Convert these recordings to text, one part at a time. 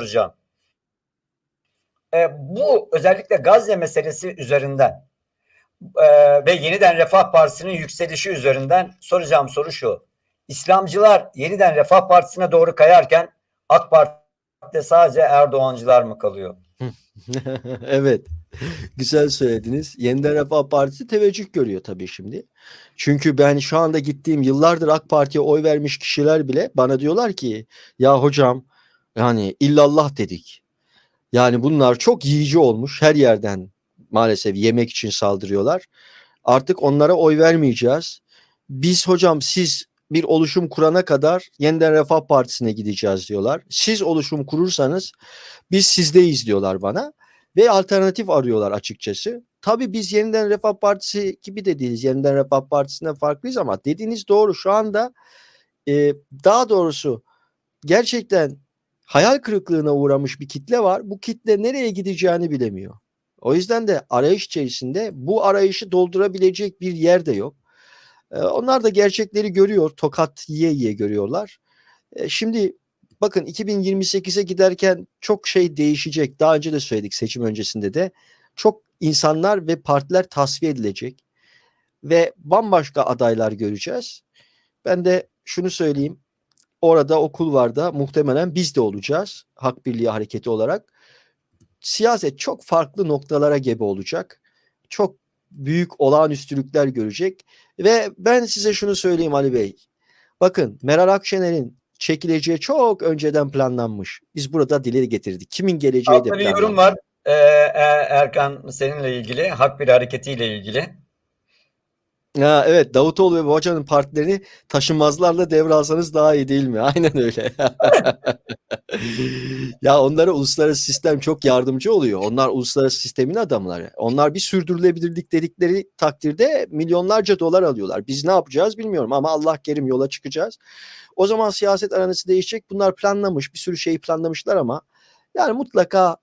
soracağım. E, bu özellikle Gazze meselesi üzerinden e, ve yeniden Refah Partisi'nin yükselişi üzerinden soracağım soru şu. İslamcılar yeniden Refah Partisi'ne doğru kayarken AK Parti'de sadece Erdoğancılar mı kalıyor? evet. Güzel söylediniz. Yeniden Refah Partisi teveccüh görüyor tabii şimdi. Çünkü ben şu anda gittiğim yıllardır AK Parti'ye oy vermiş kişiler bile bana diyorlar ki ya hocam yani illallah dedik. Yani bunlar çok yiyici olmuş. Her yerden maalesef yemek için saldırıyorlar. Artık onlara oy vermeyeceğiz. Biz hocam siz bir oluşum kurana kadar yeniden Refah Partisi'ne gideceğiz diyorlar. Siz oluşum kurursanız biz sizdeyiz diyorlar bana ve alternatif arıyorlar açıkçası. Tabii biz yeniden Refah Partisi gibi de değiliz. Yeniden Refah Partisi'nden farklıyız ama dediğiniz doğru. Şu anda e, daha doğrusu gerçekten hayal kırıklığına uğramış bir kitle var. Bu kitle nereye gideceğini bilemiyor. O yüzden de arayış içerisinde bu arayışı doldurabilecek bir yer de yok. E, onlar da gerçekleri görüyor. Tokat yiye yiye görüyorlar. E, şimdi bakın 2028'e giderken çok şey değişecek. Daha önce de söyledik seçim öncesinde de. Çok insanlar ve partiler tasfiye edilecek. Ve bambaşka adaylar göreceğiz. Ben de şunu söyleyeyim. Orada okul var da muhtemelen biz de olacağız. Hak Birliği Hareketi olarak. Siyaset çok farklı noktalara gebe olacak. Çok büyük olağanüstülükler görecek. Ve ben size şunu söyleyeyim Ali Bey. Bakın Meral Akşener'in çekileceği çok önceden planlanmış. Biz burada dile getirdik. Kimin geleceği de Altta bir planlanmış. yorum var. Ee, e, Erkan seninle ilgili, Hak Bir Hareketi ile ilgili. Ha, evet Davutoğlu ve Babacan'ın partilerini taşınmazlarla devralsanız daha iyi değil mi? Aynen öyle. ya onlara uluslararası sistem çok yardımcı oluyor. Onlar uluslararası sistemin adamları. Onlar bir sürdürülebilirlik dedikleri takdirde milyonlarca dolar alıyorlar. Biz ne yapacağız bilmiyorum ama Allah kerim yola çıkacağız. O zaman siyaset aranası değişecek. Bunlar planlamış. Bir sürü şeyi planlamışlar ama yani mutlaka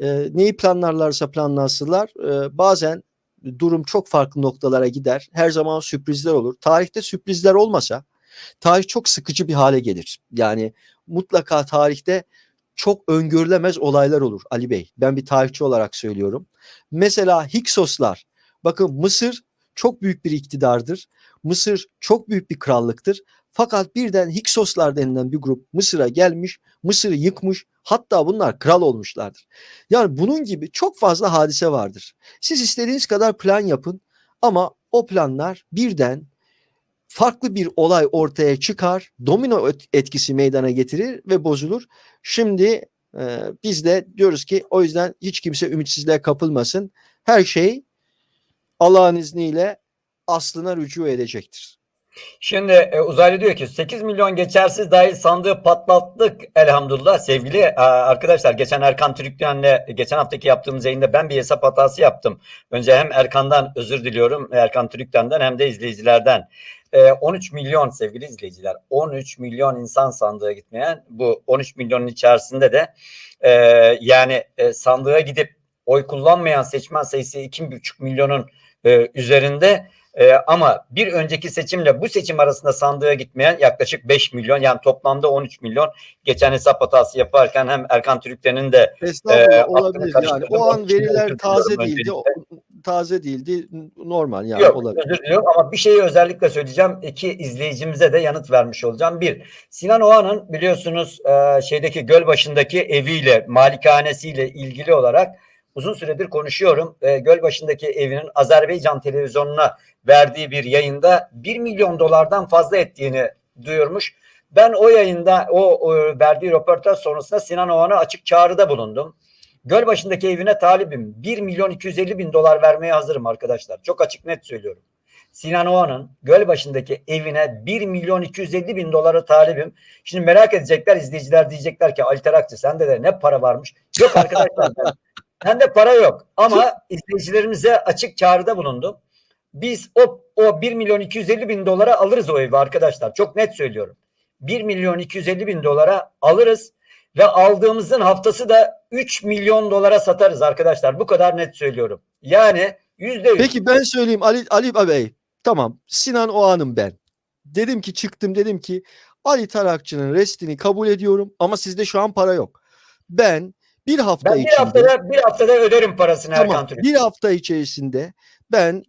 e, neyi planlarlarsa planlansınlar. E, bazen durum çok farklı noktalara gider. Her zaman sürprizler olur. Tarihte sürprizler olmasa tarih çok sıkıcı bir hale gelir. Yani mutlaka tarihte çok öngörülemez olaylar olur Ali Bey. Ben bir tarihçi olarak söylüyorum. Mesela Hiksoslar. Bakın Mısır çok büyük bir iktidardır. Mısır çok büyük bir krallıktır. Fakat birden Hiksoslar denilen bir grup Mısır'a gelmiş, Mısır'ı yıkmış. Hatta bunlar kral olmuşlardır. Yani bunun gibi çok fazla hadise vardır. Siz istediğiniz kadar plan yapın ama o planlar birden farklı bir olay ortaya çıkar, domino etkisi meydana getirir ve bozulur. Şimdi e, biz de diyoruz ki o yüzden hiç kimse ümitsizliğe kapılmasın. Her şey Allah'ın izniyle aslına rücu edecektir. Şimdi e, uzaylı diyor ki 8 milyon geçersiz dahil sandığı patlattık elhamdülillah. Sevgili e, arkadaşlar geçen Erkan Türkmen'le geçen haftaki yaptığımız yayında ben bir hesap hatası yaptım. Önce hem Erkan'dan özür diliyorum. Erkan Türkmen'den hem de izleyicilerden. E, 13 milyon sevgili izleyiciler 13 milyon insan sandığa gitmeyen bu 13 milyonun içerisinde de e, yani e, sandığa gidip oy kullanmayan seçmen sayısı 2,5 milyonun e, üzerinde. Ee, ama bir önceki seçimle bu seçim arasında sandığa gitmeyen yaklaşık 5 milyon yani toplamda 13 milyon. Geçen hesap hatası yaparken hem Erkan Türkmen'in de e, olabilir. Yani o an veriler taze değildi. taze değildi. Normal yani Yok olabilir. özür diliyorum ama bir şeyi özellikle söyleyeceğim. İki izleyicimize de yanıt vermiş olacağım. Bir, Sinan Oğan'ın biliyorsunuz e, şeydeki Gölbaşı'ndaki eviyle, malikanesiyle ilgili olarak uzun süredir konuşuyorum. E, Gölbaşı'ndaki evinin Azerbaycan televizyonuna verdiği bir yayında 1 milyon dolardan fazla ettiğini duyurmuş. Ben o yayında o, o verdiği röportaj sonrasında Sinan Oğan'a açık çağrıda bulundum. Gölbaşı'ndaki evine talibim. 1 milyon 250 bin dolar vermeye hazırım arkadaşlar. Çok açık net söylüyorum. Sinan Oğan'ın Gölbaşı'ndaki evine 1 milyon 250 bin dolara talibim. Şimdi merak edecekler izleyiciler diyecekler ki Ali Terakçı sende de ne para varmış. Yok arkadaşlar bende para yok ama izleyicilerimize açık çağrıda bulundum. Biz o, o 1 milyon 250 bin dolara alırız o evi arkadaşlar. Çok net söylüyorum. 1 milyon 250 bin dolara alırız ve aldığımızın haftası da 3 milyon dolara satarız arkadaşlar. Bu kadar net söylüyorum. Yani yüzde yüz. Peki ben söyleyeyim Ali Ali Bey. Tamam. Sinan Oğan'ım ben. Dedim ki çıktım dedim ki Ali Tarakçı'nın restini kabul ediyorum ama sizde şu an para yok. Ben bir hafta Ben bir içinde haftada bir haftada öderim parasını tamam, Erkan Türk. bir hafta içerisinde ben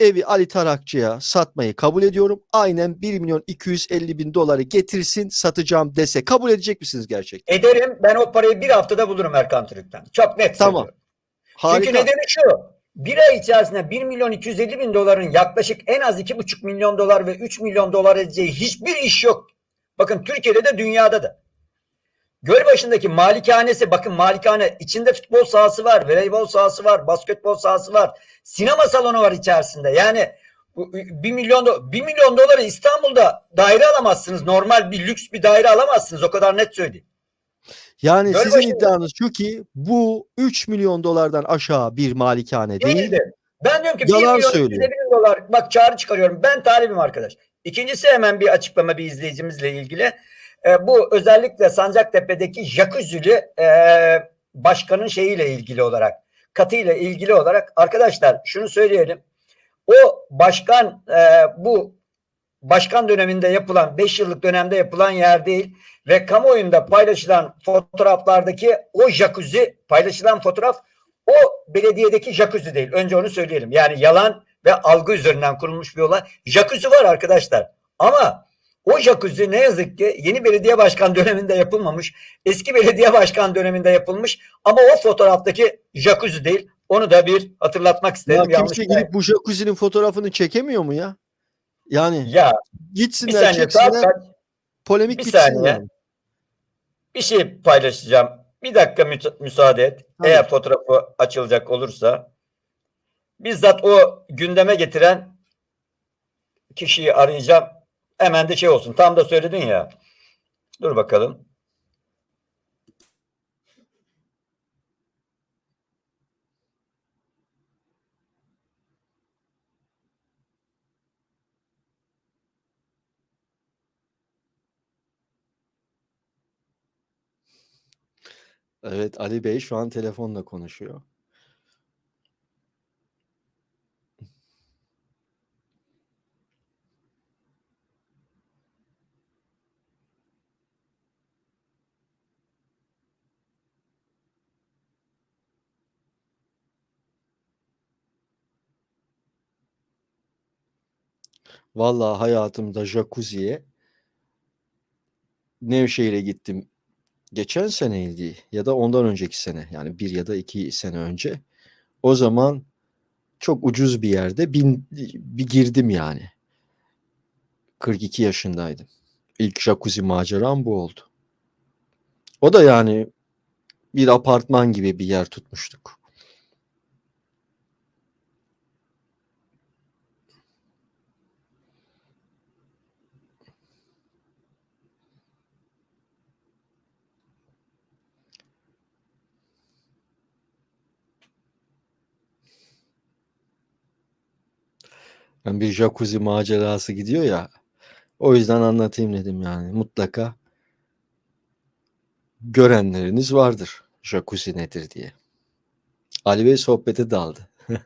evi Ali Tarakçı'ya satmayı kabul ediyorum. Aynen 1 milyon 250 bin doları getirsin satacağım dese kabul edecek misiniz gerçekten? Ederim. Ben o parayı bir haftada bulurum Erkan Türk'ten. Çok net Tamam. söylüyorum. Harika. Çünkü nedeni şu. Bir ay içerisinde 1 milyon 250 bin doların yaklaşık en az 2,5 milyon dolar ve 3 milyon dolar edeceği hiçbir iş yok. Bakın Türkiye'de de dünyada da. Gölbaşı'ndaki malikanesi bakın malikane içinde futbol sahası var, voleybol sahası var, basketbol sahası var, sinema salonu var içerisinde. Yani bu 1 milyon do 1 milyon doları İstanbul'da daire alamazsınız. Normal bir lüks bir daire alamazsınız. O kadar net söyleyeyim. Yani Gölbaşı- sizin iddianız şu ki bu 3 milyon dolardan aşağı bir malikane değil. Değildi. Ben diyorum ki 1 Yalan milyon söylüyor. 250 bin dolar bak çağrı çıkarıyorum. Ben talibim arkadaş. İkincisi hemen bir açıklama bir izleyicimizle ilgili. Ee, bu özellikle Sancaktepe'deki jacuzzi'li e, başkanın şeyiyle ilgili olarak katıyla ilgili olarak arkadaşlar şunu söyleyelim. O başkan e, bu başkan döneminde yapılan 5 yıllık dönemde yapılan yer değil ve kamuoyunda paylaşılan fotoğraflardaki o jacuzzi paylaşılan fotoğraf o belediyedeki jacuzzi değil. Önce onu söyleyelim. Yani yalan ve algı üzerinden kurulmuş bir olay. Jacuzzi var arkadaşlar. Ama o jacuzzi ne yazık ki yeni belediye başkan döneminde yapılmamış. Eski belediye başkan döneminde yapılmış. Ama o fotoğraftaki jacuzzi değil. Onu da bir hatırlatmak Ya isterim. Yanlış kimse girip bu jacuzzi'nin fotoğrafını çekemiyor mu ya? Yani ya bir gitsinler saniye saat çeksinler kaç? polemik bir bitsin saniye. yani. Bir şey paylaşacağım. Bir dakika müsa- müsaade et. Tabii. Eğer fotoğrafı açılacak olursa. Bizzat o gündeme getiren kişiyi arayacağım. Hemen de şey olsun. Tam da söyledin ya. Dur bakalım. Evet Ali Bey şu an telefonla konuşuyor. Vallahi hayatımda jacuzziye Nevşehir'e gittim. Geçen seneydi ya da ondan önceki sene yani bir ya da iki sene önce. O zaman çok ucuz bir yerde bin, bir girdim yani. 42 yaşındaydım. İlk jacuzzi maceram bu oldu. O da yani bir apartman gibi bir yer tutmuştuk. Yani bir jacuzzi macerası gidiyor ya. O yüzden anlatayım dedim yani. Mutlaka görenleriniz vardır jacuzzi nedir diye. Ali Bey sohbete daldı.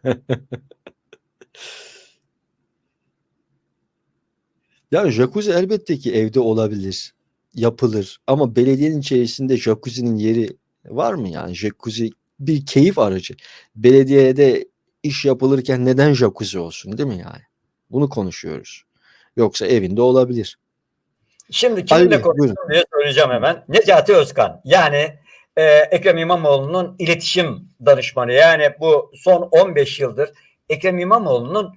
Yani jacuzzi elbette ki evde olabilir, yapılır ama belediyenin içerisinde jacuzzi'nin yeri var mı yani? Jacuzzi bir keyif aracı. Belediyede iş yapılırken neden jacuzzi olsun değil mi yani? Bunu konuşuyoruz. Yoksa evinde olabilir. Şimdi Bey, konuştum diye söyleyeceğim hemen. Necati Özkan. Yani e, Ekrem İmamoğlu'nun iletişim danışmanı. Yani bu son 15 yıldır Ekrem İmamoğlu'nun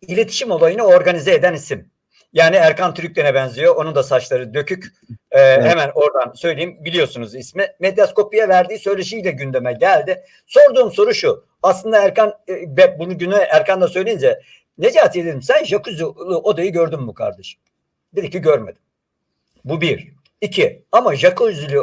iletişim olayını organize eden isim. Yani Erkan Türüklen'e benziyor. Onun da saçları dökük. E, Hemen oradan söyleyeyim. Biliyorsunuz ismi. Medyaskopya verdiği söyleşiyle gündeme geldi. Sorduğum soru şu. Aslında Erkan e, bunu güne Erkan da söyleyince Necati dedim sen jacuzzi odayı gördün mü kardeşim? Dedi ki görmedim. Bu bir. İki. Ama jacuzzi'li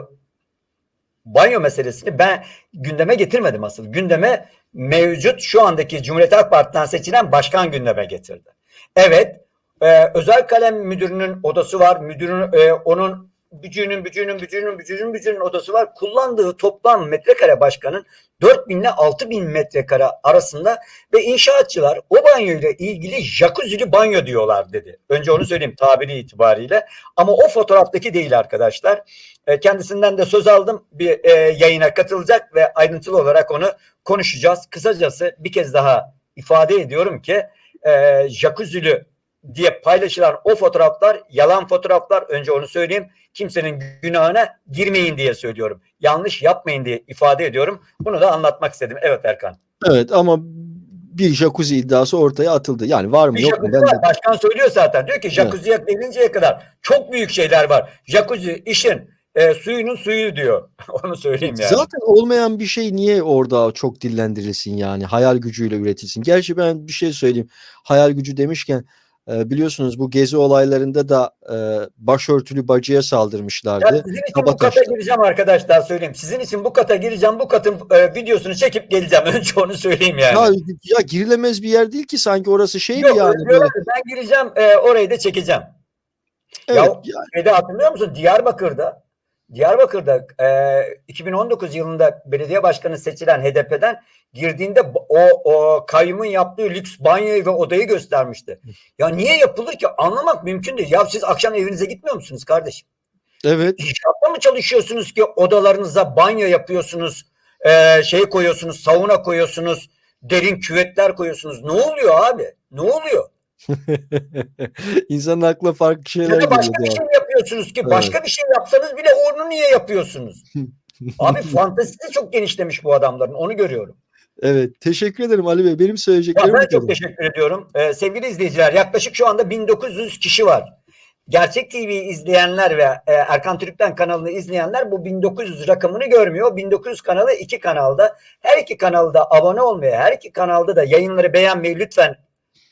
banyo meselesini ben gündeme getirmedim asıl. Gündeme mevcut şu andaki Cumhuriyet Halk Partisi'nden seçilen başkan gündeme getirdi. Evet. E, özel kalem müdürünün odası var. Müdürün e, onun bücüğünün bücüğünün bücüğünün bücüğünün bücüğünün odası var. Kullandığı toplam metrekare başkanın 4000 ile 6000 metrekare arasında ve inşaatçılar o banyoyla ilgili jacuzzi'li banyo diyorlar dedi. Önce onu söyleyeyim tabiri itibariyle. Ama o fotoğraftaki değil arkadaşlar. E, kendisinden de söz aldım. Bir e, yayına katılacak ve ayrıntılı olarak onu konuşacağız. Kısacası bir kez daha ifade ediyorum ki e, jacuzzi'li diye paylaşılan o fotoğraflar yalan fotoğraflar. Önce onu söyleyeyim. Kimsenin günahına girmeyin diye söylüyorum. Yanlış yapmayın diye ifade ediyorum. Bunu da anlatmak istedim. Evet Erkan. Evet ama bir jacuzzi iddiası ortaya atıldı. Yani var mı Bir yok mu? Ben de... Başkan söylüyor zaten. Diyor ki jacuzziye gelinceye kadar çok büyük şeyler var. Jacuzzi işin e, suyunun suyu diyor. Onu söyleyeyim yani. Zaten olmayan bir şey niye orada çok dillendirilsin yani hayal gücüyle üretilsin. Gerçi ben bir şey söyleyeyim. Hayal gücü demişken e, biliyorsunuz bu gezi olaylarında da e, başörtülü bacıya Ya saldırmışlardı. sizin için bu kata Kabataş'ta. gireceğim arkadaşlar söyleyeyim. Sizin için bu kata gireceğim. Bu katın e, videosunu çekip geleceğim. Önce onu söyleyeyim yani. Ya, ya girilemez bir yer değil ki sanki orası şey mi yani diyorlar ben gireceğim e, orayı da çekeceğim. Evet, Ya- Şeyde hatırlıyor musun? Diyarbakır'da Diyarbakır'da e, 2019 yılında belediye başkanı seçilen HDP'den girdiğinde o, o kayyumun yaptığı lüks banyoyu ve odayı göstermişti. Ya niye yapılır ki? Anlamak mümkün değil. Ya siz akşam evinize gitmiyor musunuz kardeşim? evet. İnşaatta mı çalışıyorsunuz ki odalarınıza banyo yapıyorsunuz, e, şey koyuyorsunuz, sauna koyuyorsunuz, derin küvetler koyuyorsunuz. Ne oluyor abi? Ne oluyor? İnsanın aklına farklı şeyler Ya da başka geliyor. bir şey mi yapıyorsunuz ki? Evet. Başka bir şey yapsanız bile onu niye yapıyorsunuz? Abi fantezisi çok genişlemiş bu adamların. Onu görüyorum. Evet. Teşekkür ederim Ali Bey. Benim Ya söyleyeceklerim ben bu çok teşekkür ediyorum. Ee, sevgili izleyiciler yaklaşık şu anda 1900 kişi var. Gerçek TV izleyenler ve e, Erkan Türk'ten kanalını izleyenler bu 1900 rakamını görmüyor. 1900 kanalı iki kanalda. Her iki kanalda abone olmayı, her iki kanalda da yayınları beğenmeyi lütfen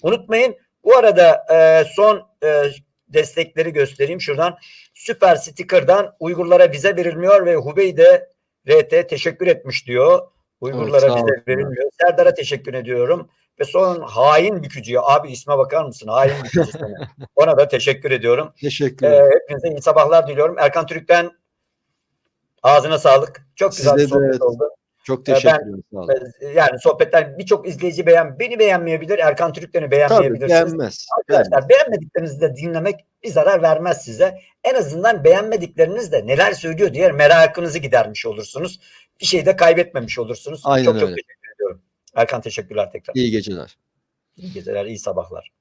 unutmayın. Bu arada e, son e, destekleri göstereyim şuradan. Süper Sticker'dan Uygurlara vize verilmiyor ve Hubey de RT teşekkür etmiş diyor. Uygurlara sağ vize verilmiyor. Serdar'a teşekkür ediyorum. Ve son hain bükücüye abi isme bakar mısın? Hain bükücü. Ona da teşekkür ediyorum. Teşekkür Ee, ederim. hepinize iyi sabahlar diliyorum. Erkan Türk'ten ağzına sağlık. Çok güzel Size bir sohbet de- oldu. Çok teşekkür ederim. Sağ olun. Yani sohbetler birçok izleyici beğen beni beğenmeyebilir. Erkan Tabii beğenmeyebilirsiniz. beğenmez. beğenmez. Arkadaşlar beğenmediklerinizi de dinlemek bir zarar vermez size. En azından beğenmedikleriniz de neler söylüyor diye merakınızı gidermiş olursunuz. Bir şey de kaybetmemiş olursunuz. Aynen çok çok öyle. teşekkür ediyorum. Erkan teşekkürler tekrar. İyi geceler. İyi geceler, iyi sabahlar.